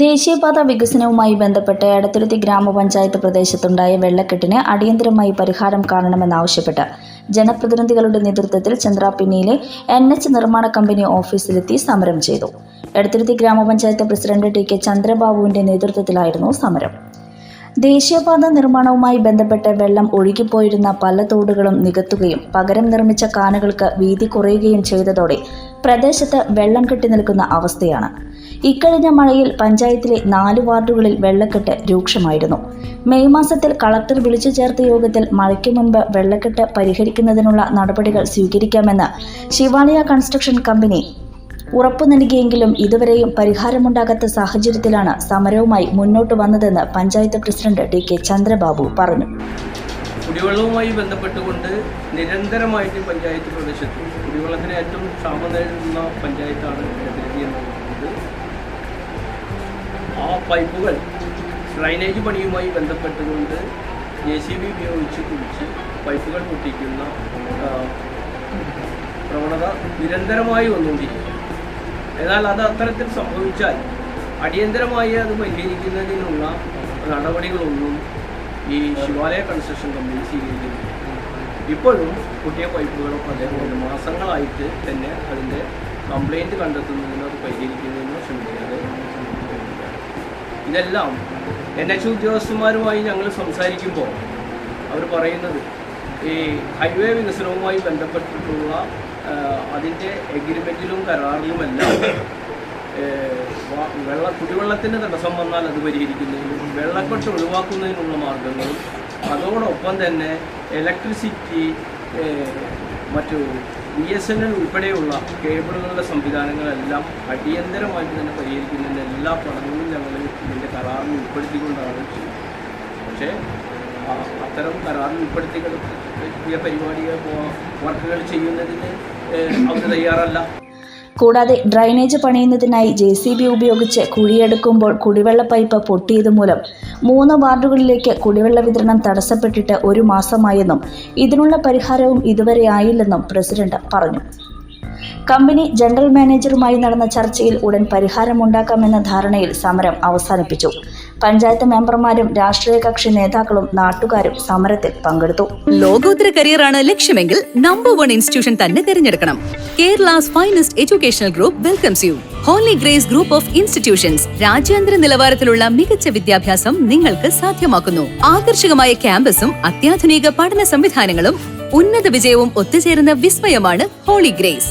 ദേശീയപാത വികസനവുമായി ബന്ധപ്പെട്ട് എടത്തുരുത്തി ഗ്രാമപഞ്ചായത്ത് പ്രദേശത്തുണ്ടായ വെള്ളക്കെട്ടിന് അടിയന്തരമായി പരിഹാരം കാണണമെന്നാവശ്യപ്പെട്ട് ജനപ്രതിനിധികളുടെ നേതൃത്വത്തിൽ ചന്ദ്രാപിന്നിയിലെ എൻ എച്ച് നിർമ്മാണ കമ്പനി ഓഫീസിലെത്തി സമരം ചെയ്തു. എടത്തുരുത്തി ഗ്രാമപഞ്ചായത്ത് പ്രസിഡന്റ് ടി കെ ചന്ദ്രബാബുവിന്റെ നേതൃത്വത്തിലായിരുന്നു സമരം. ദേശീയപാത നിർമ്മാണവുമായി ബന്ധപ്പെട്ട് വെള്ളം ഒഴുകിപ്പോയിരുന്ന പല തോടുകളും നികത്തുകയും പകരം നിർമ്മിച്ച കാനകൾക്ക് വീതി കുറയുകയും ചെയ്തതോടെ പ്രദേശത്ത് വെള്ളം കെട്ടി നിൽക്കുന്ന അവസ്ഥയാണ്. ഇക്കഴിഞ്ഞ മഴയിൽ പഞ്ചായത്തിലെ നാല് വാർഡുകളിൽ വെള്ളക്കെട്ട് രൂക്ഷമായിരുന്നു. മെയ് മാസത്തിൽ കളക്ടർ വിളിച്ചു ചേർത്ത യോഗത്തിൽ മഴയ്ക്ക് മുൻപ് വെള്ളക്കെട്ട് പരിഹരിക്കുന്നതിനുള്ള നടപടികൾ സ്വീകരിക്കാമെന്ന് ശിവാലയ കൺസ്ട്രക്ഷൻ കമ്പനി ഉറപ്പു നൽകിയെങ്കിലും ഇതുവരെയും പരിഹാരമുണ്ടാകാത്ത സാഹചര്യത്തിലാണ് സമരവുമായി മുന്നോട്ട് വന്നതെന്ന് panchayat president T K Chandrababu പറഞ്ഞു. കുടിവെള്ളവുമായി ബന്ധപ്പെട്ടുകൊണ്ട് നിരന്തരമായിട്ട് പഞ്ചായത്ത് പ്രദേശത്ത് കുടിവെള്ളത്തിന് ഏറ്റവും ക്ഷാമം നേരിടുന്ന പഞ്ചായത്താണ് പൈപ്പുകൾ ഡ്രൈനേജ് പണിയുമായി ബന്ധപ്പെട്ടുകൊണ്ട് ജെ സി ബി ഉപയോഗിച്ച് കുഴിച്ച് പൈപ്പുകൾ പൊട്ടിക്കുന്ന പ്രവണത നിരന്തരമായി വന്നുകൊണ്ടിരിക്കും എന്നാൽ അത് അത്തരത്തിൽ സംഭവിച്ചാൽ അടിയന്തരമായി അത് പരിഹരിക്കുന്നതിനുള്ള നടപടികളൊന്നും ഈ ശിവാലയ കൺസ്ട്രക്ഷൻ കമ്പനി സ്വീകരിക്കുന്നില്ല. ഇപ്പോഴും പൊട്ടിയ പൈപ്പുകളും അതേപോലെ മാസങ്ങളായിട്ട് തന്നെ അതിന്റെ കംപ്ലൈന്റ് കണ്ടെത്തുന്നതിനോ അത് പരിഹരിക്കുന്നതിനോ ശ്രമിക്കാതെ ഇതെല്ലാം എൻ എച്ച് ഉദ്യോഗസ്ഥന്മാരുമായി ഞങ്ങൾ സംസാരിക്കുമ്പോൾ അവർ പറയുന്നത് ഈ ഹൈവേ വികസനവുമായി ബന്ധപ്പെട്ടിട്ടുള്ള അതിന്റെ എഗ്രിമെന്റിലും കരാറിലുമെല്ലാം വെള്ള കുടിവെള്ളത്തിന്റെ തടസ്സം വന്നാൽ അത് പരിഹരിക്കുന്നതിനും വെള്ളക്കെട്ട് ഒഴിവാക്കുന്നതിനുള്ള മാർഗങ്ങളും അതോടൊപ്പം തന്നെ ഇലക്ട്രിസിറ്റി മറ്റു ബി എസ് എൻ എൽ ഉൾപ്പെടെയുള്ള കേബിളുകളുടെ സംവിധാനങ്ങളെല്ലാം അടിയന്തരമായിട്ട് തന്നെ പരിഹരിക്കുന്നതിന്റെ എല്ലാ പഠനങ്ങളും ഞങ്ങൾ ഇതിന്റെ കരാറിൽ ഉൾപ്പെടുത്തിക്കൊണ്ടാണ് ചെയ്യുന്നത്. പക്ഷേ അത്തരം കരാറിൽ ഉൾപ്പെടുത്തി കിടത്തിയ പരിപാടികൾ വർക്കുകൾ ചെയ്യുന്നതിന് അവർ തയ്യാറല്ല. കൂടാതെ ഡ്രൈനേജ് പണിയുന്നതിനായി ജെ സി ബി ഉപയോഗിച്ച് കുഴിയെടുക്കുമ്പോൾ കുടിവെള്ള പൈപ്പ് പൊട്ടിയത് മൂലം മൂന്ന് വാർഡുകളിലേക്ക് കുടിവെള്ള വിതരണം തടസ്സപ്പെട്ടിട്ട് ഒരു മാസമായെന്നും ഇതിനുള്ള പരിഹാരവും ഇതുവരെ ആയില്ലെന്നും പ്രസിഡന്റ് പറഞ്ഞു. കമ്പനി ജനറൽ മാനേജറുമായി നടന്ന ചർച്ചയിൽ ഉടൻ പരിഹാരമുണ്ടാക്കാമെന്ന ധാരണയിൽ സമരം അവസാനിപ്പിച്ചു. പഞ്ചായത്ത് മെമ്പർമാരും രാഷ്ട്രീയ കക്ഷി നേതാക്കളും നാട്ടുകാരും സമരത്തിൽ പങ്കെടുത്തു. ലോകോത്തര കരിയറാണ് ലക്ഷ്യമെങ്കിൽ നമ്പർ വൺ ഇൻസ്റ്റിറ്റ്യൂഷൻ തന്നെ തിരഞ്ഞെടുക്കണം. Kerala's finest educational group welcomes you Holy Grace Group of Institutions രാജ്യാന്തര നിലവാരത്തിലുള്ള മികച്ച വിദ്യാഭ്യാസം നിങ്ങൾക്ക് സാധ്യമാക്കുന്നു. ആകർഷകമായ ക്യാമ്പസും അത്യാധുനിക പഠന സംവിധാനങ്ങളും ഉന്നത വിജയവും ഒത്തുചേരുന്ന വിസ്മയമാണ് Holy Grace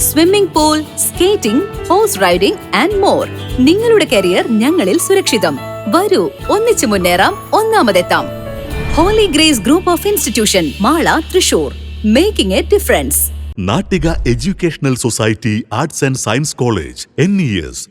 swimming pool skating horse riding and more നിങ്ങളുടെ കരിയർ ഞങ്ങളിൽ സുരക്ഷിതം. വരൂ ഒന്നിച്ചു മുന്നേറാം ഒന്നാമതെത്താം. Holy Grace Group of Institution Mala Thrissur. Making a difference Nattika educational society arts and science college N E S